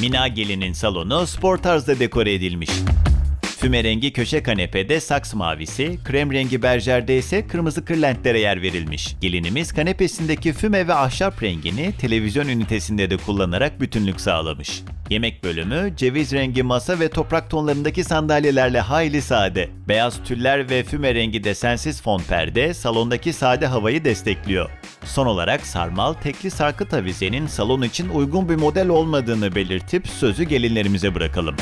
Mina Gelin'in salonu spor tarzda dekore edilmiş. Füme rengi köşe kanepede saks mavisi, krem rengi berjerde ise kırmızı kırlentlere yer verilmiş. Gelinimiz kanepesindeki füme ve ahşap rengini televizyon ünitesinde de kullanarak bütünlük sağlamış. Yemek bölümü ceviz rengi masa ve toprak tonlarındaki sandalyelerle hayli sade. Beyaz tüller ve füme rengi desensiz fon perde salondaki sade havayı destekliyor. Son olarak sarmal tekli sarkıt avizenin salon için uygun bir model olmadığını belirtip sözü gelinlerimize bırakalım.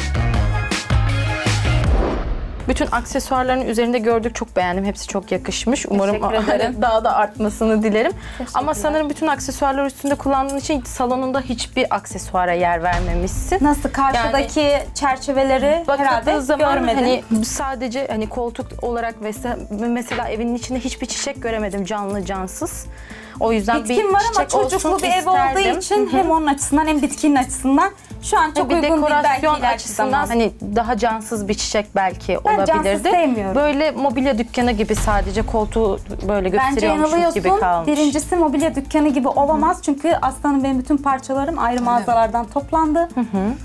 Bütün aksesuarların üzerinde gördük çok beğendim. Hepsi çok yakışmış. Umarım Teşekkür ederim. daha da artmasını dilerim. Ama sanırım bütün aksesuarlar üstünde kullandığın için salonunda hiçbir aksesuara yer vermemişsin. Nasıl karşıdaki çerçeveleri herhalde Bakıldığı zaman görmedim. hani sadece hani koltuk olarak mesela, mesela evinin içinde hiçbir çiçek göremedim canlı cansız. O yüzden bir Bitkin var ama çiçek çocuklu olsun bir ev olduğu isterdim. için hem onun açısından hem bitkinin açısından şu an çok bir uygun değil belki dekorasyon ileriki açısından zaman. hani daha cansız bir çiçek belki Ben cansız olabilirdi. sevmiyorum. Böyle mobilya dükkanı gibi sadece koltuğu böyle Bence gösteriyormuş gibi yanılıyorsun. kalmış. Birincisi mobilya dükkanı gibi olamaz. Çünkü aslanım benim bütün parçalarım ayrı mağazalardan toplandı.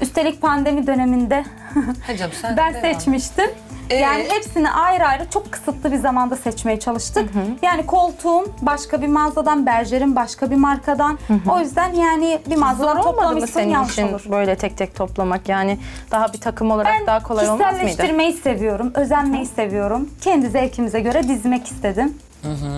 Üstelik pandemi döneminde Ha canım sen ben devam. seçmiştim. Ee? Yani hepsini ayrı ayrı çok kısıtlı bir zamanda seçmeye çalıştık. Yani koltuğum başka bir mağazadan, berjerim başka bir markadan. O yüzden yani bir mağazadan toplamışsın senin yanlış için olur. böyle tek tek toplamak yani daha bir takım olarak Ben daha kolay olmaz mıydı? kişiselleştirmeyi seviyorum, özenmeyi seviyorum. Kendi zevkimize göre dizmek istedim.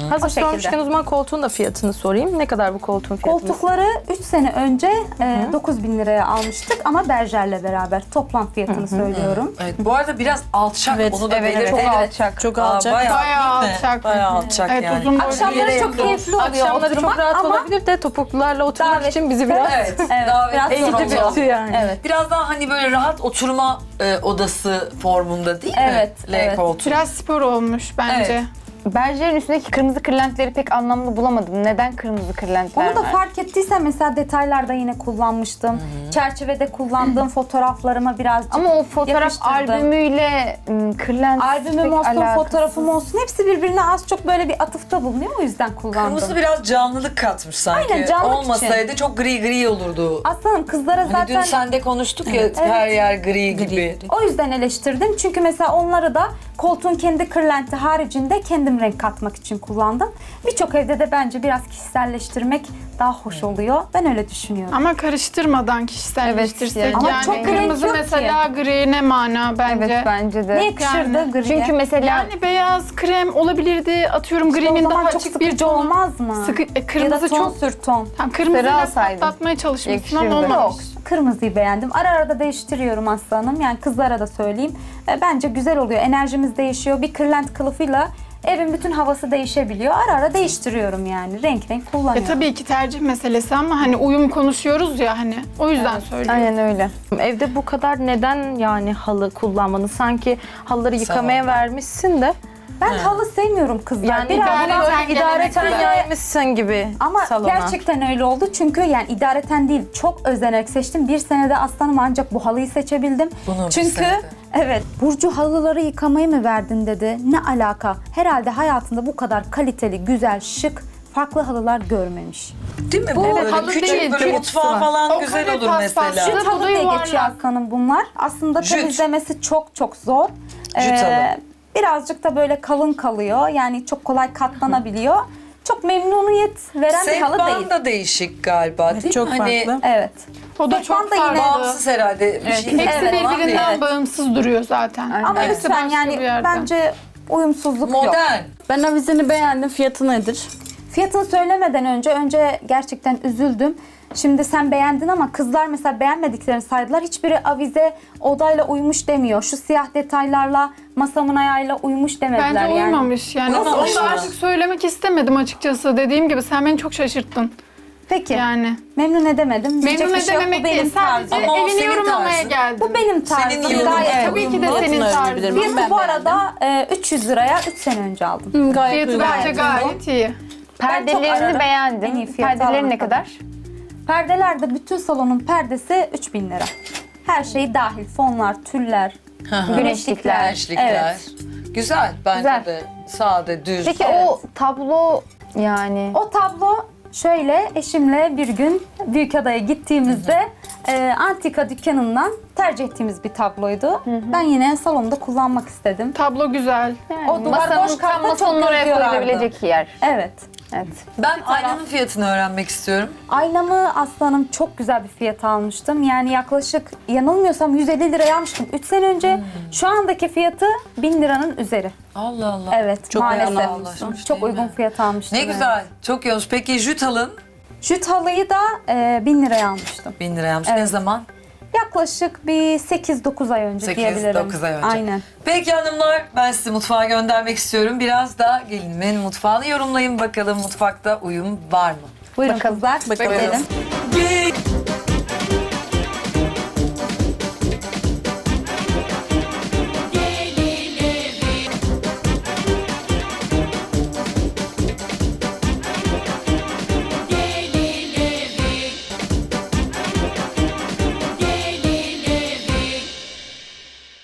Hazır O şekilde. sormuşken o zaman koltuğun da fiyatını sorayım. Ne kadar bu koltuğun fiyatı? Koltukları 3 sene önce e, 9 bin liraya almıştık ama berjerle beraber toplam fiyatını söylüyorum. Evet, bu arada biraz alçak Evet, onu da evet, belirtelim. evet. Çok alçak. Çok Aa, alçak. bayağı, Bayağı değil mi? alçak. Bayağı alçak Evet, yani. uzun boylu Akşamları çok keyifli oluyor Akşamları çok oturmak rahat ama olabilir de topuklularla oturmak Davet- için bizi biraz Evet, Evet, davet biraz zor eğitici oldu. kötü yani. Evet. Biraz daha hani böyle rahat oturma e, odası formunda değil mi? Evet, L evet. koltuğu. Biraz spor olmuş bence. Evet. Berjerin üstündeki kırmızı kırlentleri pek anlamlı bulamadım. Neden kırmızı kırlentler Onu da var? fark ettiysen mesela detaylarda yine kullanmıştım. Çerçevede kullandığım fotoğraflarıma birazcık Ama o fotoğraf yapıştırdım. albümüyle ım, kırlent Albümüm pek olsun, alakasız. fotoğrafım olsun hepsi birbirine az çok böyle bir atıfta bulunuyor. O yüzden kullandım. Kırmızı biraz canlılık katmış sanki. Aynen, canlılık Olmasaydı çok gri gri olurdu. Aslanım kızlara Hani zaten dün sende konuştuk ya her yer gri, gibi. o yüzden eleştirdim. Çünkü mesela onları da koltuğun kendi kırlenti haricinde kendim renk katmak için kullandım. Birçok evde de bence biraz kişiselleştirmek daha hoş oluyor. Ben öyle düşünüyorum. Ama karıştırmadan kişiselleştirsek. Evet, Ama yani çok renk kırmızı yok ki. mesela gri ne mana bence. Evet bence de. Ne yakışırdı Yani, griye? Çünkü mesela Yani beyaz krem olabilirdi. Atıyorum o grinin zaman daha çok açık bir sıkıcı tonu. olmaz mı? Sıkı, e, ya da kırmızı ton çok sür ton. tam kırmızıyla alsaydın. patlatmaya çalışmışsın ama Yakışırdı. olmamış. Yok, kırmızıyı beğendim. Ara ara da değiştiriyorum aslanım. Yani kızlara da söyleyeyim. E, bence güzel oluyor. Enerjimiz değişiyor. Bir kırlent kılıfıyla evin bütün havası değişebiliyor. Ara ara değiştiriyorum yani. Renk renk E kullanıyorum. tabii ki tercih meselesi ama hani uyum konuşuyoruz ya hani. O yüzden söylüyorum. Aynen öyle. Evde bu kadar neden yani halı kullanmanı? Sanki halıları yıkamaya vermişsin de. Ben halı sevmiyorum kızlar. Yani Biraz daha- idareten idareten yaymışsın gibi Ama salona. gerçekten öyle oldu. Çünkü yani idareten değil çok özenerek seçtim. Bir senede aslanım ancak bu halıyı seçebildim. Bunu bir Çünkü senede. Evet Burcu halıları yıkamaya mı verdin dedi. Ne alaka? Herhalde hayatında bu kadar kaliteli, güzel, şık farklı halılar görmemiş. Değil mi? Bu böyle halı küçük değil, böyle mutfağı falan O güzel olur mesela. Jüt halı bu da diye yuvarlak. geçiyor aslanım bunlar. Aslında Jüt. temizlemesi çok çok zor. Jüt halı. Birazcık da böyle kalın kalıyor. Yani çok kolay katlanabiliyor. Çok memnuniyet veren bir halı değil. Sehpan da değişik galiba değil Çok mi? Hani farklı. Evet. O da Sehpan çok da yine- farklı. bağımsız herhalde. Bir şey Hepsi Evet, değil. birbirinden evet. bağımsız duruyor zaten. Ama Hepsi lütfen başka bir yani yerden. bence uyumsuzluk yok. Modern. Ben avizeni beğendim. Fiyatı nedir? Fiyatını söylemeden önce önce gerçekten üzüldüm. Şimdi sen beğendin ama kızlar mesela beğenmediklerini saydılar. Hiçbiri avize odayla uymuş demiyor. Şu siyah detaylarla masamın ayağıyla uymuş demediler Bence yani. uymamış yani. Uymamış Onu da artık söylemek istemedim açıkçası. Dediğim gibi sen beni çok şaşırttın. Peki Yani. memnun edemedim. Diyecek Memnun bir şey yok. Bu edememek benim değil. Sadece tarzım. Ama o evini senin yorumlamaya tarzın. geldim. Bu benim tarzım. Senin yorumun. Gayet Evet. Tabii ki de senin tarzın. öğrenebilirim. Fiyatı Ben bu beğendim. arada e, 300 liraya 3 sene önce aldım. Hı, gayet Fiyatı bence gayet iyi. Perdelerini. En iyi beğendim. fiyatı Perdeleri ne kadar? Perdelerde bütün salonun perdesi 3000 lira. Her şey dahil. Fonlar, tüller, güneşlikler. Güneşlikler. Evet. Güzel bence Güzel. de. Sade, düz. Peki o tablo yani O tablo Şöyle eşimle bir gün Büyükada'ya gittiğimizde e, antika dükkanından tercih ettiğimiz bir tabloydu. Ben yine salonda kullanmak istedim. Tablo güzel. O duvar Masanın boş tam kalsa çok masanın oraya göz yorardı. koyulabilecek yer. Evet. Evet. Ben aynanın fiyatını öğrenmek istiyorum. Aynamı aslanım çok güzel bir fiyata almıştım. Yani yaklaşık yanılmıyorsam 150 liraya almıştım 3 sene önce. Şu andaki fiyatı 1000 liranın üzeri. Allah Allah. Evet Çok maalesef. Çok değil uygun mi? fiyata almıştım. Ne evet. güzel. Çok iyi olmuş. Peki jüt alın. Jüt halıyı da e, 1000 liraya almıştım. 1000 liraya almış. Ne Evet. zaman? Yaklaşık bir 8-9 ay önce diyebilirim. 8-9 ay önce. Aynen. Peki hanımlar ben sizi mutfağa göndermek istiyorum. Biraz da gelinimin mutfağını yorumlayın bakalım mutfakta uyum var mı? Buyurun Bakalım. kızlar. Bakalım. Ge-